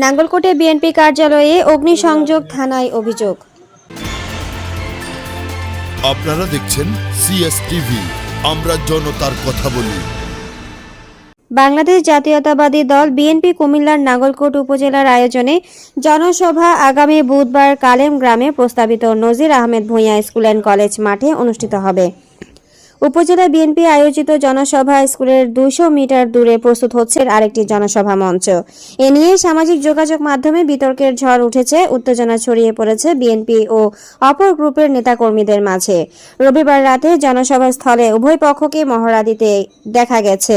নাঙ্গলকোটে BNP কার্যালয়ে অগ্নিসংযোগ থানায় অভিযোগ। আপনারা দেখছেন সিএস টিভি আমরা জনতার কথা বলি। বাংলাদেশ জাতীয়তাবাদী দল বিএনপি কুমিল্লার নাঙ্গলকোট উপজেলার আয়োজনে জনসভা আগামী বুধবার কালেম গ্রামে প্রস্তাবিত Nazir Ahmed Bhuiyan school and college মাঠে অনুষ্ঠিত হবে। উপজেলা বিএনপি আয়োজিত জনসভা স্কুলের দুইশো মিটার দূরে প্রস্তুত হচ্ছে আরেকটি জনসভা মঞ্চ। এ নিয়ে সামাজিক যোগাযোগ মাধ্যমে বিতর্কের ঝড় উঠেছে, উত্তেজনা ছড়িয়ে পড়েছে বিএনপি ও অপর গ্রুপের নেতাকর্মীদের মাঝে। রবিবার রাতে জনসভা স্থলে উভয় পক্ষকে মহড়া দিতে দেখা গেছে।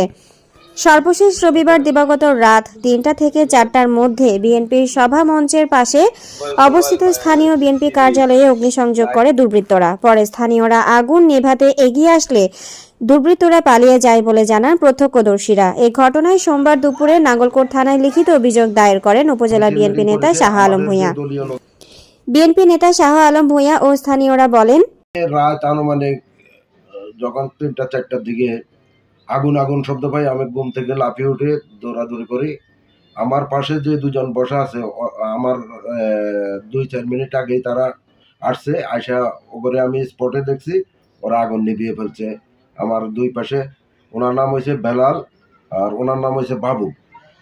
সর্বশেষ রবিবার দিবাগত রাত তিনটা থেকে চারটার মধ্যে বিএনপির সভা মঞ্চের পাশে অবস্থিত স্থানীয় বিএনপি কার্যালয়ে অগ্নিসংযোগ করে দুর্বৃত্তরা। পরে স্থানীয়রা আগুন নেভাতে এগিয়ে আসলে দুর্বৃত্তরা পালিয়ে যায় বলে জানান প্রত্যক্ষদর্শীরা। এই ঘটনায় সোমবার দুপুরে নাগলকোট থানায় লিখিত অভিযোগ দায়ের করেন উপজেলা বিএনপি নেতা শাহ আলম ভূঁইয়া। বিএনপি নেতা শাহ আলম ভূঁইয়া ও স্থানীয়রা বলেন রাত আনুমানিক যখন তিনটা চারটার দিকে আগুন আগুন শব্দ পাই আমি ঘুম থেকে লাফিয়ে উঠে দৌড়াদৌড়ি করি। আমার পাশে যে দুজন বসা আছে আমার দুই চার মিনিট আগেই তারা আসছে আয়সা ওপরে আমি স্পটে দেখছি, ওরা আগুন নিভিয়ে ফেলছে। আমার দুই পাশে, ওনার নাম হয়েছে বেলাল আর ওনার নাম হয়েছে বাবু।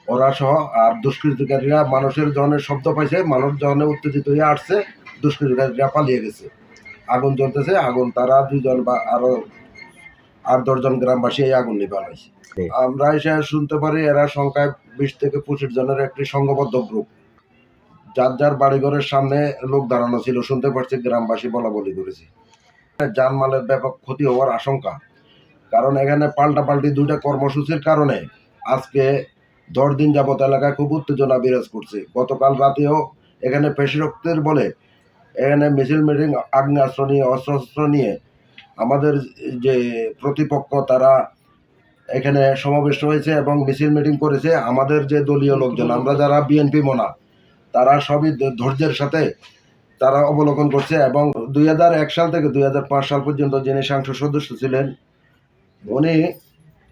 ওরা সহ আর দুষ্কৃতিকারীরা মানুষের জনের শব্দ পাইছে, মানুষ জনে উত্তেজিত হয়ে আসছে, দুষ্কৃতিকারীরা পালিয়ে গেছে। আগুন জ্বলতেছে, আগুন তারা দুজন বা আরও দশজন গ্রামবাসী এই আগুন হয়েছে আমরা এসে শুনতে পারি এরা সংখ্যায় বিশ থেকে পঁচিশ জনের একটি সংঘবদ্ধ গ্রুপ। যার যার বাড়িঘরের সামনে লোক দাঁড়ানো ছিল শুনতে পারছি গ্রামবাসী বলা বলি করেছে। জানমালের ব্যাপক ক্ষতি হওয়ার আশঙ্কা। কারণ এখানে পাল্টাপাল্টি দুইটা কর্মসূচির কারণে আজকে দশ দিন যাবত এলাকায় খুব উত্তেজনা বিরাজ করছে। গতকাল রাতেও এখানে পেশি রক্তের বলে এখানে মিছিল মিটিং আগ্নেয়াস্ত্র নিয়ে অস্ত্র নিয়ে আমাদের যে প্রতিপক্ষ, তারা এখানে সমাবেশ হয়েছে এবং মিছিল মিটিং করেছে। আমাদের যে দলীয় লোকজন, আমরা যারা বিএনপি মোনা, তারা সবই ধৈর্যের সাথে তারা অবলোকন করছে এবং দুই এক সাল থেকে দুই হাজার পাঁচ সাল পর্যন্ত যিনি সাংসদ সদস্য ছিলেন, উনি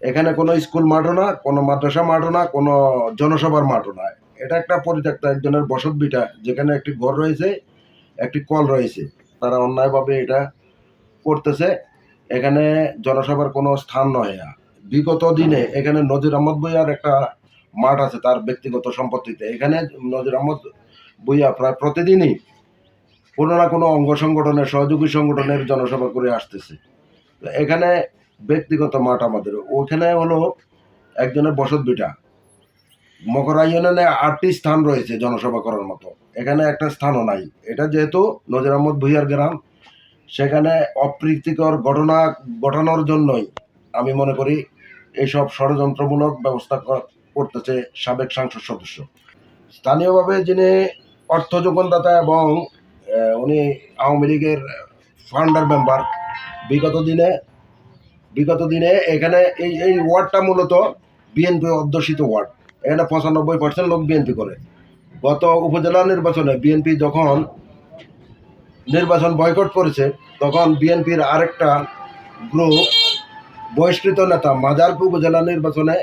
এখানে কোনো স্কুল মাঠও না, কোনো মাদ্রাসা মাঠও না, কোনো জনসভার মাঠও না। এটা একটা পরিত্যক্ত একজনের বসত বিটা যেখানে একটি ঘর রয়েছে, একটি কল রয়েছে। তারা অন্যায়ভাবে এটা করতেছে, এখানে জনসভার কোনো স্থান নয়। বিগত দিনে এখানে নজির আহমদ বইয়ার একটা মাঠ আছে তার ব্যক্তিগত সম্পত্তিতে। এখানে নজির আহমদ বইয়া প্রায় প্রতিদিনই কোনো না কোনো অঙ্গ সংগঠনের, সহযোগী সংগঠনের জনসভা করে আসতেছে। এখানে ব্যক্তিগত মাঠ আমাদের। ওখানে হলো একজনের বসত বিটা। মকরা ইউনিয়নে আটটি স্থান রয়েছে জনসভা করার মতো। এখানে একটা স্থানও নাই। এটা যেহেতু নজির আহমদ ভুইয়ার গ্রাম সেখানে অপ্রীতিকর ঘটনা ঘটানোর জন্যই আমি মনে করি এইসব ষড়যন্ত্রমূলক ব্যবস্থা করতেছে সাবেক সংসদ সদস্য। স্থানীয়ভাবে যিনি অর্থ যোগানদাতা এবং উনি আওয়ামী লীগের ফান্ডার মেম্বার, বিগত দিনে বিগত দিনে এখানে এই এই ওয়ার্ডটা মূলত বিএনপি অধ্যুষিত ওয়ার্ড। এখানে পঁচানব্বই পার্সেন্ট লোক বিএনপি করে। গত উপজেলা নির্বাচনে বিএনপি যখন নির্বাচন বয়কট করেছে, তখন বিএনপির আরেকটা গ্রুপ বহিষ্কৃত নেতা মাজারপুর উপজেলা নির্বাচনে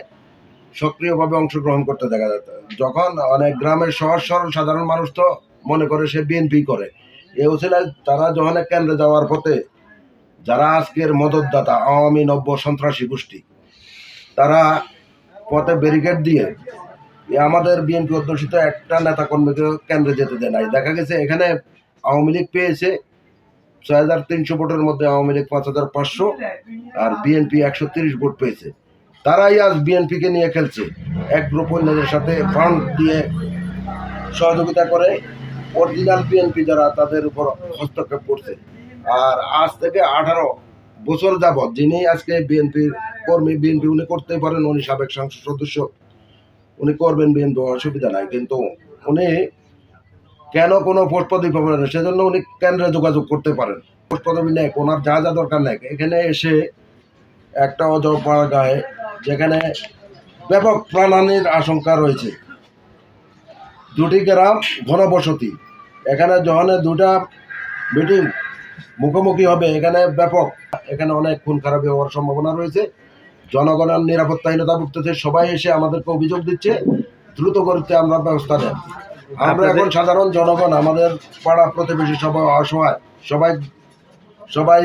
সক্রিয়ভাবে অংশগ্রহণ করতে দেখা যেত যখন অনেক গ্রামের সহজ সরল সাধারণ মানুষ তো মনে করে সে বিএনপি করে। এ উচিলায় তারা যখন কেন্দ্রে যাওয়ার পথে যারা আজকের মদতদাতা, আওয়ামী, নব্য, সন্ত্রাসী গোষ্ঠী, তারা পথে ব্যারিকেড দিয়ে আমাদের বিএনপি অধ্যুষিত একটা নেতা কর্মীকে কেন্দ্রে যেতে দেয় নাই। দেখা গেছে এখানে আওয়ামী লীগ পেয়েছে ছয় হাজার তিনশো ভোটের মধ্যে আওয়ামী লীগ পাঁচ হাজার পাঁচশো আর বিএনপি একশো তিরিশ ভোট পেয়েছে। তারাই আজ বিএনপিকে নিয়ে খেলছে। এক গ্রুপ অন্যদের সাথে ফান্ড দিয়ে সহযোগিতা করে অরিজিনাল বিএনপি যারা, তাদের উপর হস্তক্ষেপ করছে। আর আজ থেকে আঠারো বছর যাবৎ যিনি আজকে বিএনপির কর্মী, বিএনপি উনি করতেই পারেন, উনি সাবেক সংসদ সদস্য, উনি করবেন বিএনপি, অসুবিধা নাই। কিন্তু উনি কেন কোনো পোস্ট পদবি পাবেন না? সেজন্য উনি কেন্দ্রে যোগাযোগ করতে পারেন। পোস্ট পদবি নেই, ওনার যা যা দরকার নেই। এখানে এসে একটা অজপাড়া গায়ে, যেখানে ব্যাপক প্রাণহানির আশঙ্কা রয়েছে। দুটি গ্রাম ঘনবসতি। এখানে যখন দুটা মিটিং মুখোমুখি হবে, এখানে ব্যাপক, এখানে অনেক খুন খারাপি হওয়ার সম্ভাবনা রয়েছে। জনগণের নিরাপত্তাহীনতা ভুগতেছে সবাই এসে আমাদেরকে অভিযোগ দিচ্ছে, দ্রুত করতে আমরা ব্যবস্থা নেন আমরা এখন সাধারণ জনগণ আমাদের পাড়া প্রতিবেশী সবাই অসহায় সবাই সবাই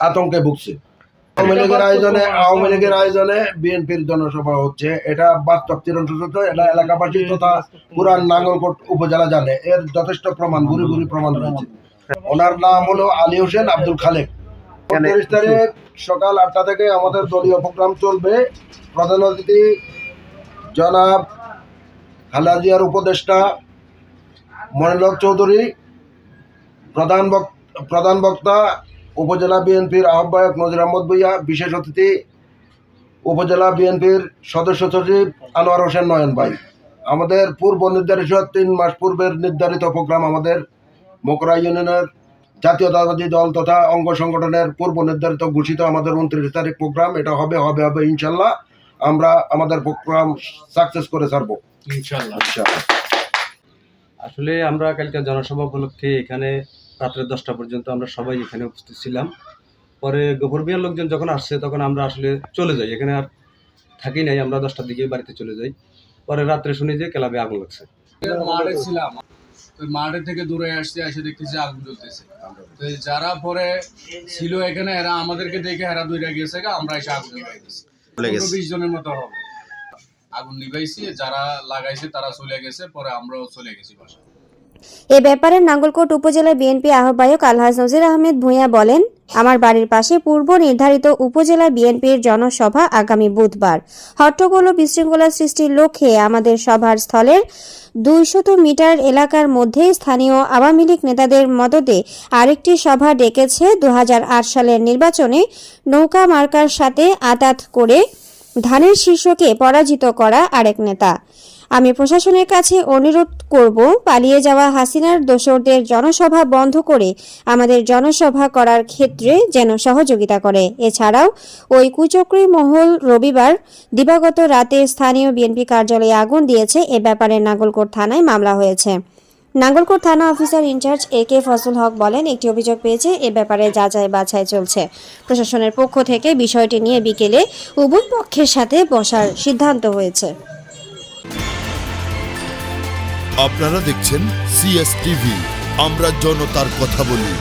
আতঙ্কে ভুগছে। আওয়ামী লীগের আয়োজনে আওয়ামী লীগের আয়োজনে বিএনপির জনসভা হচ্ছে। এটা বাস্তব চিরন্তত এটা এলাকাবাসী তথা পুরান নাঙ্গলকোট উপজেলা জানে। এর যথেষ্ট প্রমাণ গুরি গুরি প্রমাণ রয়েছে। ওনার নাম হলো আলী হোসেন আব্দুল খালেক। উনত্রিশ তারিখ সকাল আটটা থেকে আমাদের দলীয় প্রোগ্রাম চলবে। প্রধান অতিথি জনাব খালাজিয়ার উপদেষ্টা মনিলক চৌধুরী প্রধান বক- প্রধান বক্তা উপজেলা বিএনপির আহ্বায়ক নজির আহমদ ভুইয়া বিশেষ অতিথি উপজেলা বিএনপির সদস্য সচিব আনোয়ার হোসেন নয়ন ভাই। আমাদের পূর্ব নির্ধারিত তিন মাস পূর্বের নির্ধারিত প্রোগ্রাম আমাদের মোকরা ইউনিয়নের জাতীয়তাবাদী দল তথা অঙ্গ সংগঠনের পূর্ব নির্ধারিত ঘোষিত আমাদের উনত্রিশ তারিখ প্রোগ্রাম এটা হবে হবে হবে ইনশাল্লাহ। আমরা আমাদের প্রোগ্রাম সাকসেস করে ছাড়বো। ইনশাল্লাহ। ইনশাল্লাহ। আসলে আমরা কালকে জনসভা উপলক্ষে এখানে রাত্রে দশটা পর্যন্ত আমরা সবাই এখানে উপস্থিত ছিলাম। পরে গোপরবিয়ার লোকজন যখন আসছে তখন আমরা আসলে চলে যাই। এখানে আর থাকি নাই আমরা দশটার দিকে বাড়িতে চলে যাই। পরে রাত্রে শুনি যে ক্লাবে আগুন লাগছে। মাঠে ছিলাম। ওই মাঠে থেকে দূরে আসছে এসে দেখতেছি আগুন জ্বলতেছে। যারা পরে ছিল এখানে এরা আমাদেরকে দেখে এরা দুইটা গেছে গা, আমরা এসে আগুন বিশ জনের মতো হবে। আগুন নিভাইছি, যারা লাগাইছে তারা চলে গেছে, পরে আমরাও চলে গেছি বাসা এ ব্যাপারে নাঙ্গলকোট উপজেলা বিএনপি আহ্বায়ক আলহাজ নজির আহমেদ ভূঁইয়া বলেন, আমার বাড়ির পাশে পূর্ব নির্ধারিত উপজেলা বিএনপির জনসভা আগামী বুধবার। হট্টগোল ও বিশৃঙ্খলা সৃষ্টির লক্ষ্যে আমাদের সভার স্থলের দুইশত মিটার এলাকার মধ্যে স্থানীয় আওয়ামী লীগ নেতাদের মদতে আরেকটি সভা ডেকেছে দু হাজার আট সালের নির্বাচনে নৌকা মার্কার সাথে আতাত করে ধানের শীর্ষকে পরাজিত করা আরেক নেতা। আমি প্রশাসনের কাছে অনুরোধ করব, পালিয়ে যাওয়া হাসিনার দোসরদের জনসভা বন্ধ করে আমাদের জনসভা করার ক্ষেত্রে যেন সহযোগিতা করে। এছাড়াও, ওই কুচক্রী মহল রবিবার দিবাগত রাতে স্থানীয় বিএনপি কার্যালয়ে আগুন দিয়েছে। এ ব্যাপারে নাগলকোট থানায় মামলা হয়েছে। নাঙ্গলকোট থানা officer in charge A K Fazal Haq বলেন, একটি অভিযোগ পেয়েছে, এ ব্যাপারে যাচাই বাছাই চলছে। প্রশাসনের পক্ষ থেকে বিষয়টি নিয়ে বিকেলে উভয় পক্ষের সাথে বসার সিদ্ধান্ত হয়েছে। আপনারা দেখছেন সিএস টিভি আমরা জনতার কথা বলি।